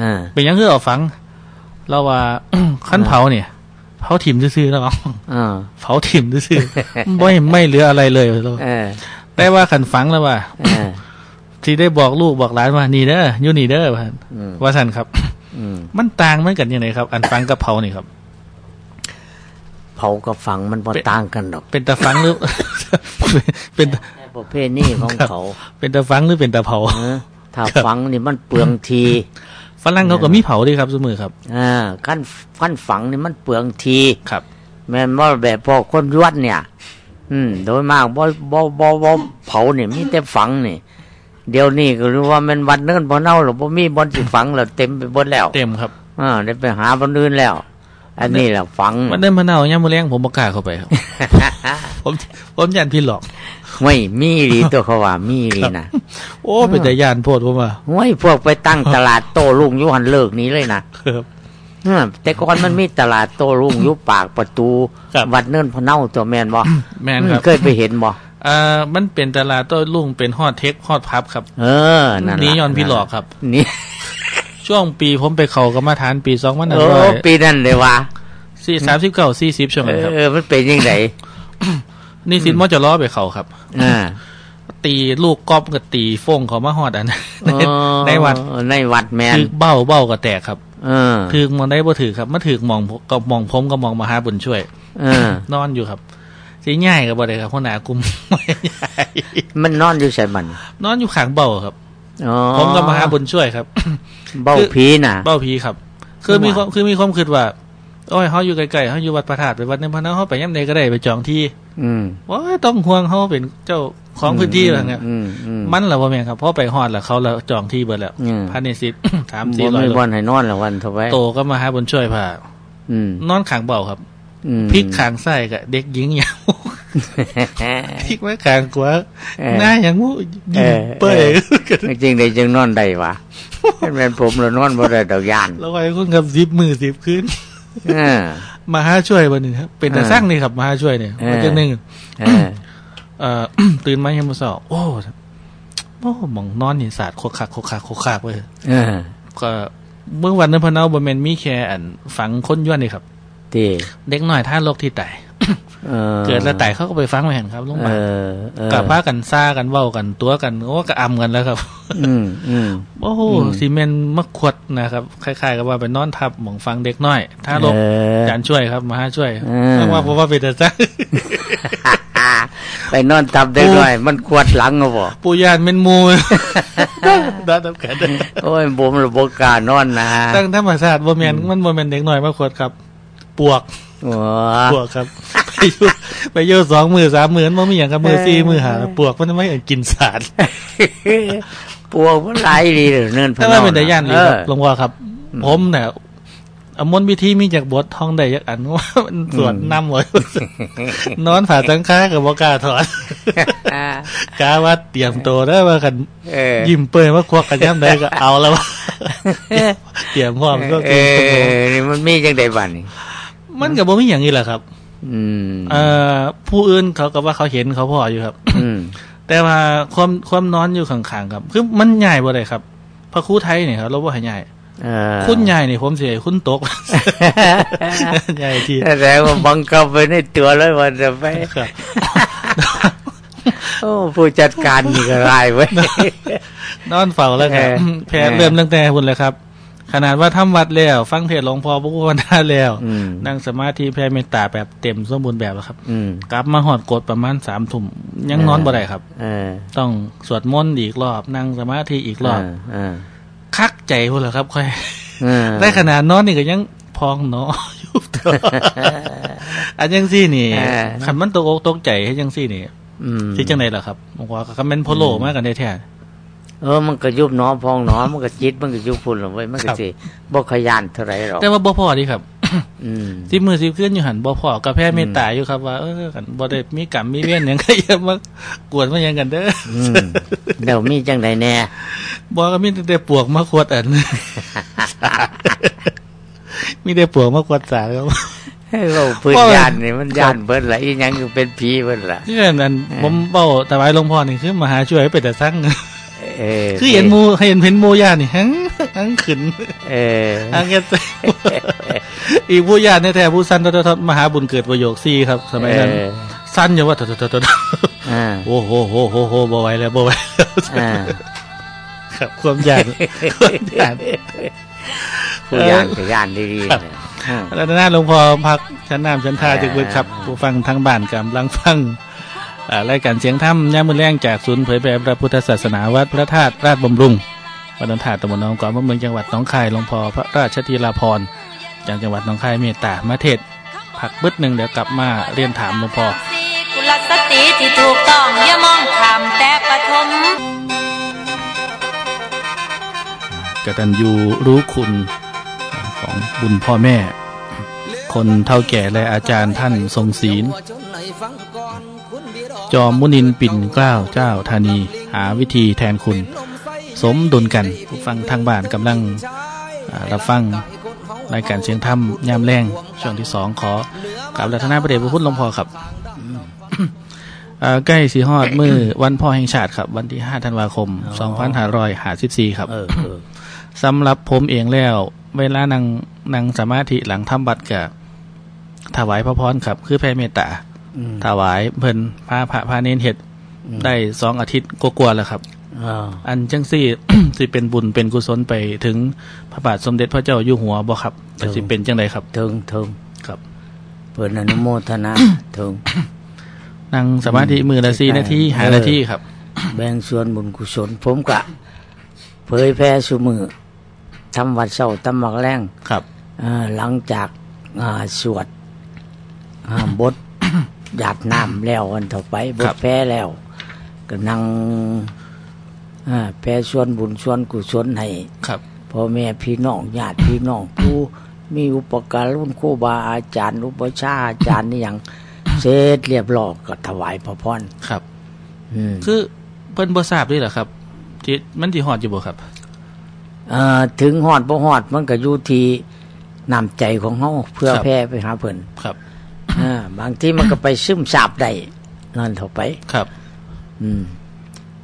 อ่าเป็นหยังคือเอาฝัง เราว่าขั้นเผาเนี่ย เผาถิ่มซื่อๆแล้วเอาอ่าเผาถิ่มซื่อๆไม่ไม่เหลืออะไรเลยเราเออแต่ว่าขันฝังแล้วว่าเออที่ได้บอกลูกบอกหลานว่านี่เด้ออยู่นี่เด้อว่าอืมว่าสันครับอืมมันต่างมันกันยังไงครับ อันฝังกับเผานี่ครับ เผากับฝังมันบ่ต่างกันดอก เป็นตะฝังหรือ เป็นตะแค่ประเภทนี้ของเขา เป็นตะฝังหรือเป็นตะเผาเออถ้าฝังนี่มันเปลืองที ฝรั่งเขาก็มีเผาด้วยครับสมือครับอ่าขั้นขั้นฝังนี่มันเปลืองทีครับแม่นว่าแบบพอคนยวดเนี่ย อืม โดยมากบ่บ่บ่บ่เผาเนี่ยมีแต่ฝังนี่เดี๋ยวนี้ก็รู้ว่ามันวันเนิ่นพอเน่าหรือบ่มีบอนสิฝังแล้วเต็มไปหมดแล้ว เต็มครับอ่าได้ไปหาบอนอื่นแล้ว อันนี้แหละฝังมันเดินพะเนาย่ามมือแรงผมบอกล้าเข้าไปครับผมผมยันพี่หลอก ไม่มีหรีตัวเขาว่ามีหรีนะโอ้เป็นแต่ยานโพดผมว่าห้วยพวกไปตั้งตลาดโต้รุ่งอยุหันเลิกนี้เลยนะครับอ่าแต่ก่อนมันมีตลาดโต้รุ่งอยุปากประตูครับวัดเนิ่นพะเน่าตัวแมนบ่แมนครับเคยไปเห็นบ่อ่ามันเป็นตลาดโต้รุ่งเป็นฮอดเทคฮอดพับครับ เออนั่นล่ะนี่ย้อนพี่หลอกครับนี่ ช่วงปีผมไปเขากรรมาฐานปีสองพันห้าโอ้ร้อยปีนั้นเลยว่ะสี่สามสิบเก้าสี่สิบช่วงเอนั้นครับอมันเป็นยังไงนี่สินมอจะล้อไปเขาครับอ่าตีลูกกอบกับตีฟงเขามาฮอดอันในในวัดอ๋อในวัดแมนถือเบ้าเบ้าก็แตกครับเออถือมองได้บ่ถือครับมาถือมองผมกับมองผมกับมองมหาบุญช่วยเออนอนอยู่ครับสีง่ายกับบ่ได้ครับเพราะหนากุมไม่ใหญ่มันนอนอยู่ใส่มัน นอนอยู่ข้างเบ้าครับอ๋อ ผมกับมหาบุญช่วยครับ เบ้าผีน่ะ เบ้าพีครับ คือมีความว่าคือมีความคิดว่าโอ้ยเขาอยู่ไกลๆเขาอยู่วัดพระธาตุไปวัดในพระนาเขาไปย่ำใดก็ได้ไปจองที่อืมว่าต้องห่วงเขาเป็นเจ้าของพื้นที่อะไรเงี้ยอืมอืมมันเหรอว่าแม่นครับเพราะไปฮอดแล้วเขาแล้วจองที่เบิดแล้วอืมพันในสิบสามบ่สี่ร้อยมีโลวันให้นอนละวันเท่าไหร่โตก็มาหาบุญช่วยพาอืมนอนขางเบาครับอืมพลิกขางไส้กับเด็กหญิงอย่าง พลิกไว้ขางขวาเออหน้าอย่างงูยิ้มเป้ยจริงได้จึงนอนได้วะแม่นผมแล้วนอนบ่ได้ดอกยานแล้วไอ้คนกับซิบมือซิบขึ้นเออมาหาช่วยวันหนึ่งครับเป็นแต่เออสร้างนี่ครับมาหาช่วยเนี่ยเออวันจังหนึ่งเออเอ่อตื่นมายังมาสอบโอ้โอ้หมองนอนนี่สาดโคกคักโคกคักโคกคักเว้ยเออก็เมื่อวันนั้นพะเนาบแมนมีแค่อันฝังคนย้วนนี่ครับตีเด็กหน่อยท่านโรคที่ไต เออเกิดแล้วไตเขาก็ไปฟังไม่เห็นครับลงเอมาอเออกับพากันซ่ากันเว้ากันตัวกันโอ้กระอำกันแล้วครับอืมอืมโอ้โหอืมซีเมนต์มะขวดนะครับคล้ายๆ กับว่าเป็นนอนทับหมองฟังเด็กน้อย ถ้าโรคเออจานช่วยครับมาหาช่วยเออต้องว่าเพราะว่าเป็นแต่จ้าไปนอนทับได้ด้วยมันกวดหลังเอาบ่ปูยานเป็นหมูได้ทำกันโอ้ยผมระบบกล้ารนอนนะตั้งธรรมศาสตร์บ่แมนมันบ่แมนเด็กน้อยมาขวดครับ ปวกโอ้ ปวกครับไปอยู่ไปอยู่สองมือสามมือมันมีอย่างกับมือสี่มือหาปวกมันไม่เห็นกินสารปวกมันหลายดีเลยเนินพะแต่เว่าเป็นแต่ย่านเลยครับเออหลวงพ่อครับ ผมเนี่ยอมนต์พิธีมีจากบทท่องได้ยักอันว่ามันสวดนำไว้นอนผ่าสังฆากับบอกล้าถอนกาว่าเตรียมตัวได้ว่ากันเออยิ้มเปื่อยว่าควักกันย่ำได้ก็เอาแล้วว่าเตรียมพร้อมก็เอคืออนี่มันมีจังไดบัดนี่ มันกับบ่มีอย่างนี้แหละครับอืมเอ่อผู้อื่นเขาก็ว่าเขาเห็นเขาพออยู่ครับอืมแต่ว่าความความนอนอยู่ข้างๆครับ คือมันใหญ่บ่ได้ครับ พระครูไทยเนี่ยครับเราบ่ให้ใหญ่เออคุณใหญ่นี่ผมสิให้คุณตกใหญ่ที่แสดงว่าบังคับไว้ในตัวเลยว่าจะไปครับโอ้ผู้จัดการนี่ก็ร้ายเว้ยนอนเฝ้าแล้วครับเออแพ้เริ่มตั้งแต่หุ่นเลยครับ ขนาดว่าทำวัดแล้ว ฟังเทศน์หลวงพ่อพระพุทธนาแล้วอืมนั่งสมาธิแผ่เมตตาแบบเต็มสมบูรณ์แบบแล้วครับอืมกลับมาหอดกดประมาณสามทุ่มยังนอนบ่ได้ครับเออต้องสวดมนต์อีกรอบ นั่งสมาธิอีกรอบเออคักใจพุ่นแหละครับ ค่อยเออได้ขนาดนอนนี่ก็ยังพองเนาะอยู่ตัวอันยังซี่นี่ขันมันตกอกตกใจให้ยังซี่นี่อืมที่จังไดล่ะครับบอกว่าคำเป็นโพโลมากกันแท้ เออมันก็ยุบหนอพองหนอมันก็จิตมันก็ยุบพุ่นลงไว้มันก็ครับสิบ่ขยันเท่าไหร่หรอกๆแต่ว่าบ่พอดีครับอืมสิมือสิขึ้นอยู่หันบ่พอกับแพ้เมตตาอยู่ครับว่าเออกันบ่ได้มีกรรมมีเวรหยังก็อย่ามากวนมาหยังกันเด้อออืมเดี๋ยวมีจังไดแน่บ่ก็มีแต่ปวกมาขวดอันมีแต่ปวกมาขวดสารครับให้เราพื้นว่ายานนี่มันยานเบิดละอีหยังคือเป็นผีเบิดละที่อันนั้นผมเบ้าถวายหลวงพ่อนี่คือมาหาช่วยเป็นแต่สั่ง เอเออคือเห็นหมูให้เห็นเห็นหมูย่านี่ฮังฮังขึ้นเออฮังเงี้ยอีกผู้ย่าในแท้ผู้สั้นทศมหาบุญเกิดประโยคซี่ครับ สมัยนั้นเออสั้นอย่าว่าทศทศอ่าโอ้โหโหโหโหบ่ไหวแล้วบ่ไหวแล้วอ่าครับความยานความยานผู้ยานจะยานดีๆครับเนี่ยอืมแล้วหน้าหลวงพ่อพักชั้นน้ำชั้นท่าจึกเบิดครับผู้ฟังทางบ้านกำลังฟังอ่า รายการเสียงถ้ำย่ามมือแรงจากศูนย์เผยแผ่พระพุทธศาสนาวัดพระธาตุราชบำรุงวัดนนทาตำบลหนองกอมอำเภอเมืองจังหวัดหนองคายหลวงพ่อพระราชธีราพรจากจังหวัดหนองคายเมตตามาเทศพักเบิดหนึ่งเดี๋ยวกลับมาเรียนถามหลวงพ่อกุลสตรีที่ถูกต้องอย่ามองข้ามแต่ปฐมกตัญญูรู้คุณของบุญพ่อแม่ คนเท่าแก่และอาจารย์ท่านทรงศีล จอมมุนินปิ่นเกล้าเจ้าธานี หาวิธีแทนคุณ สมดุลกันผู้ฟังทางบ้านกำลังอ่ารับฟังรายการเสียงธรรมยามแรงช่วงที่สองขอกราบรัตนาประเดชพระพุทธหลวงพ่อครับอ่าใกล้สีฮอดมือวันพ่อแห่งชาติครับ วันที่5ธันวาคม2554ครับเออเออสำหรับผมเองแล้ว เวลานั่งนั่งสมาธิหลังทำบัตรกับถวายพระพรครับ คือแผ่เมตตาอืม ถวายเพิ่นพาพระพาเนนเห็ดอืมได้สองอาทิตย์กว่าๆแล้วครับอ่าอันจังซี่สิเป็นบุญเป็นกุศลไปถึงพระบาทสมเด็จพระเจ้าอยู่หัวบ่ครับแต่สิเป็นจังไดครับถึงถึงครับเพิ่นอนุโมทนาถึงนั่งสมาธิมือละสี่ใช่นาทีหาเออนาทีครับ แบ่งส่วนบุญกุศลผมกะ เผยแพร่สุมือทำวัดเช้าตำมักแรงครับเอ่อหลังจากอ่าสวดอ่าบท หยาดน้ำแล้ววันต่อไปบครัทบแพ้แล้วก็นั่งอ่าแพ้ส่วนบุญส่วนกุศลให้ครับพ่อแม่พี่น้องญาติพี่น้องผู้มีอุปการุณครูบาอาจารย์ อุปชฌาย์อาจารย์นี่อย่างเสร็จเรียบร้อยก็ถวายพระพรครับอืมคือเพิ่นบ่ทราบด้วยเหรอครับที่มันสิฮอดอยู่บ่ครับเอ่อถึงหอดบ่หอดมันก็อยู่ที่น้ำใจของเฮาเพื่อครับแพร่ไปหาเพิ่นครับอ่า บางทีมันก็ไปซึมซาบได้นั่นเท่าไปครับ อืม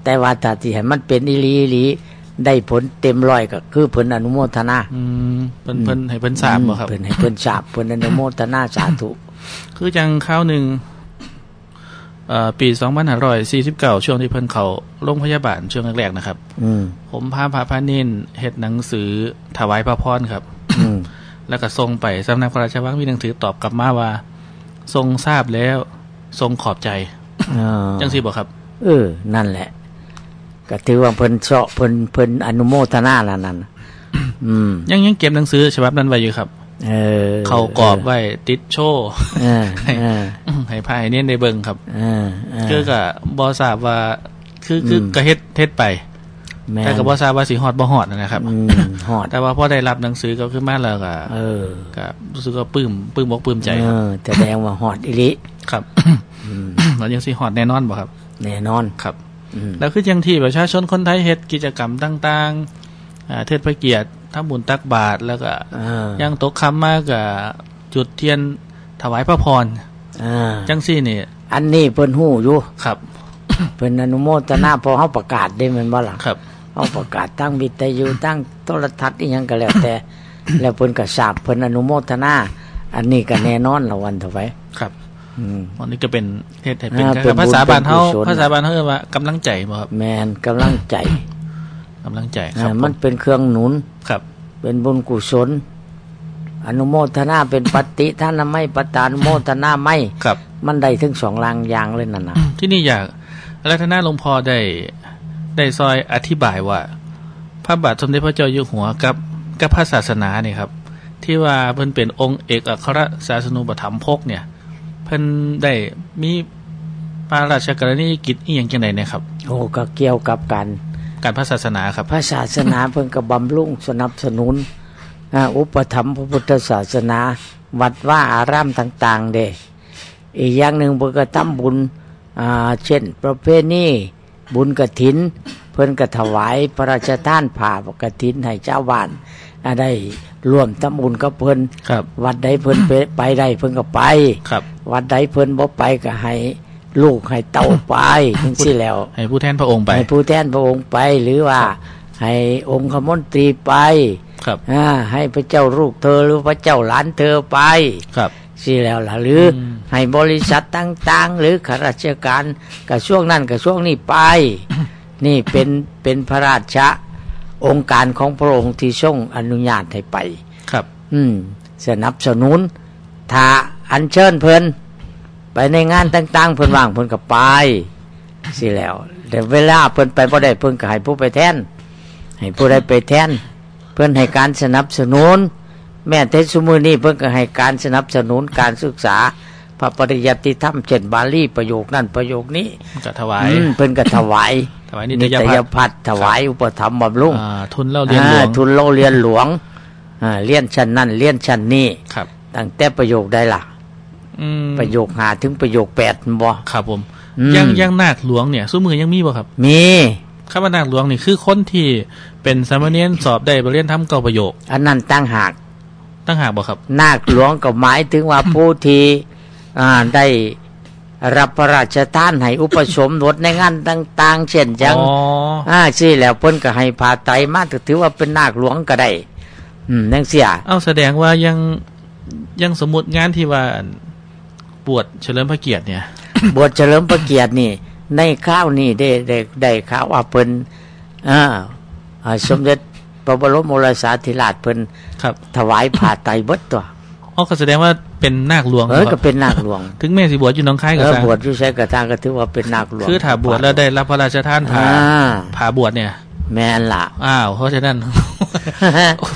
แต่ว่าถ้าที่ให้มันเป็นอีหลีอีหลีได้ผลเต็มร้อยก็คือเพิ่นอนุโมทนาอืมเพิ่นเพิ่นให้เพิ่นทราบบ่ครับเพิ่นให้เพิ่นทราบเพิ่นอนุโมทนาสาธุคือจังคราวหนึ่งเอ่อปี2549ช่วงที่เพิ่นเขาโรงพยาบาลช่วงแรกๆนะครับอืมผมพาพระพานินเฮ็ดหนังสือถวายพระพรครับอืมแล้วก็ส่งไปสำนักพระราชวังมีหนังสือตอบกลับมาว่า ทรงทราบแล้ว ทรงขอบใจเออจังซี่บ่ครับ เออ นั่นแหละ ก็ถือว่าเพิ่นเชาะเพิ่นเพิ่นอนุโมทนาแล้วนั่นน่ะอืม ยังยังเก็บหนังสือฉบับนั้นไว้อยู่ครับ เออ เขากรอบไว้ติดโชว์เออเออให้พายเน้นได้เบิ่งครับ เออเออคือก็บ่ทราบว่าคือคืออมก็เฮ็ดเฮ็ดไป แม่นแต่ก็บ่ทราบว่าสิฮอดบ่ฮอดนะครับอืมหอดแต่ว่าพอได้รับหนังสือก็ขึ้นมาแล้วก็เออก็รู้สึกว่าปลื้มปลื้มอกปลื้มใจเอครับอแสดงว่าหอดอีหลิครับอืมแล้วยังสิฮอดแน่นอนบ่ครับ แน่นอนครับอืมแล้วคือยังที่ประชาชนคนไทยเฮ็ดกิจกรรมต่างๆอ่าเทิดพระเกียรติทำบุญตักบาตรแล้วก็เออยังตกคำมากกับจุดเทียนถวายพระพรเออจังซี่นี่อันนี้เพิ่นฮู้อยู่ครับเพิ่นอนุโมทนาพอเฮาประกาศได้แม่นบ่ล่ะครับ เฮาประกาศตั้งวิทยุตั้งโทรทัศน์อีหยังก็แล้วแต่ แล้วเพิ่นก็ทราบเพิ่นอนุโมทนาอันนี้ก็แน่นอนละวันต่อไปครับอืมวันนี้ก็เป็นเฮ็ดให้เป็นอ่าเป็นบุญภาษาบ้านเฮาเป็นกุศล ภาษาบ้านเฮาเรียกว่ากำลังใจบ่ครับแมนกำลังใจกำลังใจครับอ่ามันเป็นเครื่องหนุน ครับ เป็นบุญกุศล อนุโมทนาเป็นปฏิท่านไม่ปตานุโมทนาไม่ ครับ มันได้ถึงสองลางอย่างเลยนั่นนะที่นี่อยากรัตนาหลวงพ่อได้ ได้ซอยอธิบายว่า พระบาทสมเด็จพระเจ้าอยู่หัวกับกับพระศาสนาเนี่ยครับ ที่ว่าเพิ่นเป็นองค์เอกอัครศาสนูปถัมภกเนี่ย เพิ่นได้มีพระราชกรณียกิจอีหยังจังไดเนี่ยครับ โอ้ก็เกี่ยวกับการการพระศาสนาครับ พระศาสนาเพิ่งกับบำรุงสนับสนุนอ่าอุปถัมภ์พระพุทธศาสนา วัดว่าอารามต่าง ๆ เด้อีกอย่างหนึ่งเพิ่งก็ทำบุญอ่าเช่น ประเพณี บุญกฐิน เพิ่นก็ถวายพระราชทานผ่ากฐินให้เจ้าบ้านอ่าได้ร่วมทำบุญกับเพิ่นครับวัดใดเพิ่นไปไปได้เพิ่นก็ไปครับวัดใดเพิ่นบ่ไปก็ให้ลูกให้เต้าไปจังซี่แล้ว ให้ผู้แทนพระองค์ไป ให้ผู้แทนพระองค์ไปหรือว่า ให้องค์ขมนตรีไปครับอ่าให้พระเจ้าลูกเธอหรือพระเจ้าหลานเธอไปครับ สิแล้วล่ะหรืออมให้บริษัทต่างๆ หรือข้าราชการกระทรวงนั้นกระทรวงนี้ไป นี่เป็นเป็นพระราชะองค์การของพระองค์ที่ทรงอนุญาตให้ไป ครับ อืมสนับสนุนถ้าอัญเชิญเพิ่นไปในงานต่างๆ เพิ่นว่างเพิ่นก็ไปสิแล้วแต่เวลาเพิ่นไปบ่ได้เพิ่นก็ให้ผู้ไปแทน ให้ผู้ใดไปแทน เพิ่นให้การสนับสนุน แม้แต่ซุมือนี้เพิ่นก็ให้การสนับสนุนการศึกษา พระปริยัติธรรมเช่นบาลีประโยคนั้นประโยคนี้ก็ถวายอืมเพิ่นก็ถวายถวายนินิตตยยพัฒน์พัฒน์ถวายอุปถัมภ์บำรุงอ่าทุนเล่าเรียนหลวงอ่าทุนโลเรียนหลวงอ่าเรียนชั้นนั้นเรียนชั้นนี้ครับตั้งแต่ประโยคใดล่ะอืมประโยคหาถึงประโยคแปดบ่ครับผมอืมยังยังนาคหลวงเนี่ยสู้มือยังมีบ่ครับ มีข้าพนาคหลวงนี่คือคนที่เป็นสามเณรสอบได้บรเรียนทำเก่าประโยค อันนั้นตั้งหาก ตั้งหากบ่ครับ นาคหลวงก็หมายถึงว่าผู้ที่อ่าได้รับพระราชทานให้อุปสมบทในงานต่าง ๆ เช่นจังอ๋ออ่าสิแล้วเพิ่นก็ให้พาไตรมาก็ถือว่าเป็นนาคหลวงก็ได้ อืมจังเสียเอาแสดงว่ายังยังสมมติงานที่ว่าบวชเฉลิมพระเกียรติเนี่ย บวชเฉลิมพระเกียรตินี่ ในข้าวนี่ได้ได้ได้ข่าวว่าเพิ่นอ่าอ่าสมเด็จ พระบรมโอรสาธิราชเพิ่นครับ ถวายผ้าไตรเบิดตัวอ๋อก็แสดงว่าเป็นนาคหลวงเออคก็รับเป็นนาคหลวง ถึงแม่สิบวชอยู่หน้องคายเอก็อตามบวชอยู่ใช้กระทางก็ถือว่าเป็นนาคหลวงคือถ้าบวชแล้วได้รับพระราชทานผ่าอ่าผ่าบวชเนี่ย แม่นล่ะอ้าวเพราะฉะนั้น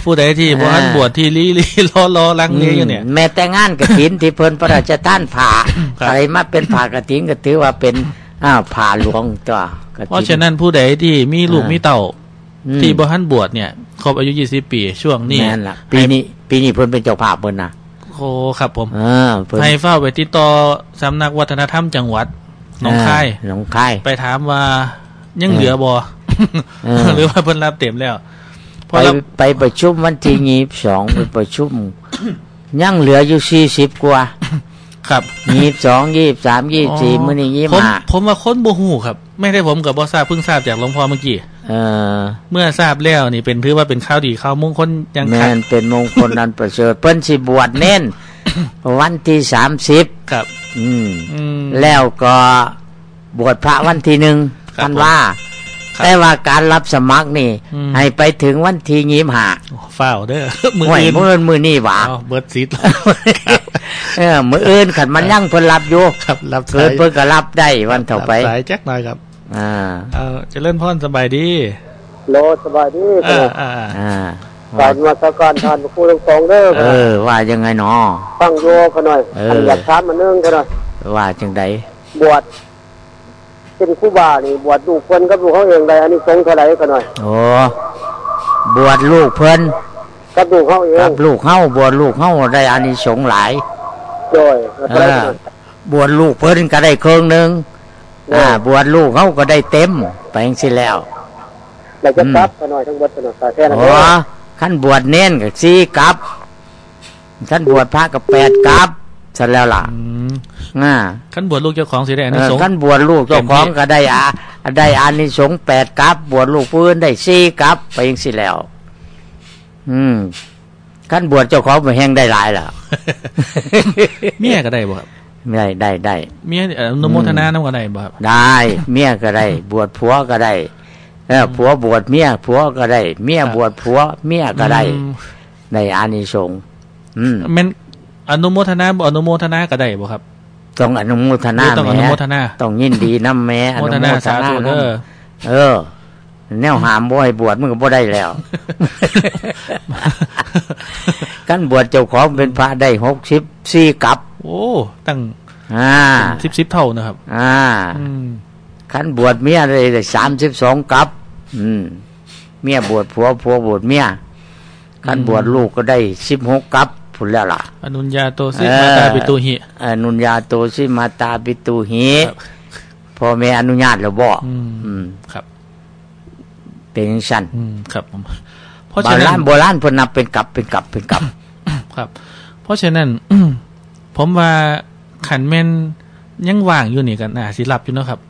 ผู้ใดที่บวชบวชที่ลีลีล้อล้อลังเลอยู่เนี่ย แม้แต่งานกระถินที่เพิ่นพระราชทานผ่าครับอะไรมาเป็นผ่ากระถินก็ถือว่าเป็นอ้าวผ่าหลวงตัวกฐินเพราะฉะนั้นผู้ใดที่มีลูกอ่ามีมีเต่าอืม ที่บ่ทันบวชเนี่ยครบอายุ20ปี ช่วงนี้แม่นล่ะปีนี้ ปีนี้เพิ่นเป็นเจ้าภาพเพิ่นนะโอ้ครับผมเออเพิ่นให้เฝ้าไปติดต่อสำนักวัฒนธรรมจังหวัดหนองคายเออหนองคายไปถามว่ายังเหลือบ่เออหรือว่าเพิ่นรับเต็มแล้วเพไปราะรับไปประชุมวันที่ยี่สองไปประชุมยังเหลืออยู่สี่สิบกว่า ครับยี่สองยี่สามยี่สี่มื้อนี้ยี่ผมห้าผมว่าคนบ่ฮู้ครับ ไม่ได้ผมกับบ่ทราบเพิ่งทราบจากหลวงพ่อเมื่อกี้ เออเมื่อทราบแล้วนี่เป็นถือว่าเป็นข่าวดีข่าวมงคลยังแม่คักนเป็นมงคลนันประเสริฐเพิ่นสิบวชเน้นวันที่สามสิบครับ อืมอืมแล้วก็บวชพระวันที่หนึ่งครับกันว่าครับแต่ว่าการรับสมัครนี่อืมให้ไปถึงวันที่ยี่ห้าโอ้ฝ้าวเด้อมือห่วยอื่นมืออื่นมือนี่หว่าอ๋อเบิร์ดซีดเออมืออื่นขันมันยั่งเพิ่นรับอยู่ครับรับเกิดเพิ่นก็รับได้วันต่อไปรับสายแจ็คหน่อยครับ อ่าเออเจะเล่นพ่อนสบายดีโลสบายดีอ่าอ่าอ่าก่อนมาสกการทานครูตรงๆเด้อเออ ว่ายังไงเนาะฟังโยเขาหน่อยเอออันอยากถามมานึงเขาหน่อยว่าจังไดบวชเป็นครูบานี่บวชลูกคนกับลูกเขาเองได้อันนี้สงส์เท่าไหร่เขาหน่อยโอ้บวชลูกเพิ่นกับลูกเขาเอกังบลูกเฮาบวชลูกเฮาได้อานิสงส์หลายโดยเออบวชลูกเพิ่นก็ได้ครึ่งหนึง อ่า บวชลูกเฮาก็ได้เต็ม ไปจังซี่แล้วแล้วจะกลับเขาหน่อยทั้งหมดเขาหน่อยสาแค่นั้นโอ้ขั้นบวชเน้นก็สี่กับขั้นบวชพระก็แปดกับเสร็จแล้วล่ะอืมอ่าขั้นบวชลูกเจ้าของสิได้อันเอนี้อสงส์ขั้นบวชลูกเจ้าของเต็มที่ก็ได้อาได้อานิสงส์แปดกับบวชลูกพื้นได้สี่กับไปยังสิแล้ว อืมขั้นบวชเจ้าของไปแห้งได้หลายล่ะเมียก็ได้บ่ครับ ได้ได้ได้เมียเอ่ออนุโมทนาน้ำก็ได้บ่ครับได้ เมียก็ได้ บวชผัวก็ได้เออผัวบวชเมียผัวก็ได้ เมียบวชผัว เมียก็ได้อืมได้อานิสงส์อืมแม่นอนุโมทนาบ่อนุโมทนาก็ได้บ่ครับต้องอนุโมทนาหรือต้องอแหนุโมทนาต้องยินดีน้ำแม่อนุโมทนาสาธุเด้อเออ แนวหามบ่ให้บวชมันก็บ่ได้แล้วกันบวชเจ้าของเป็นพระได้หกสิบสี่กับ โอ้ตั้งอ่าสิบสิบเท่านะครับ อ่าอืมขันบวชเมียได้สามสิบสองกับ อืม เมียบวชผัวผัวบวชเมียขันบวชลูกก็ได้สิบหกกับผุนแล้วล่ะ อนุญญาโตสิเออมาตาปิตุหิอนุญญาโตสิมาตาปิตูหิครับพ่อแม่อนุญาตแล้วบ่อืมอืมครับ เป็นจังซั่นอืมครับผมเพราะโบฉะนั้รานณโบราณเพิ่นนับเป็นกับเป็นกับเป็นกับ ครับ เพราะฉะนั้น ผมว่าขันแม่นยังว่างอยู่นี่กันน่าสิรับอยู่เนาะครับ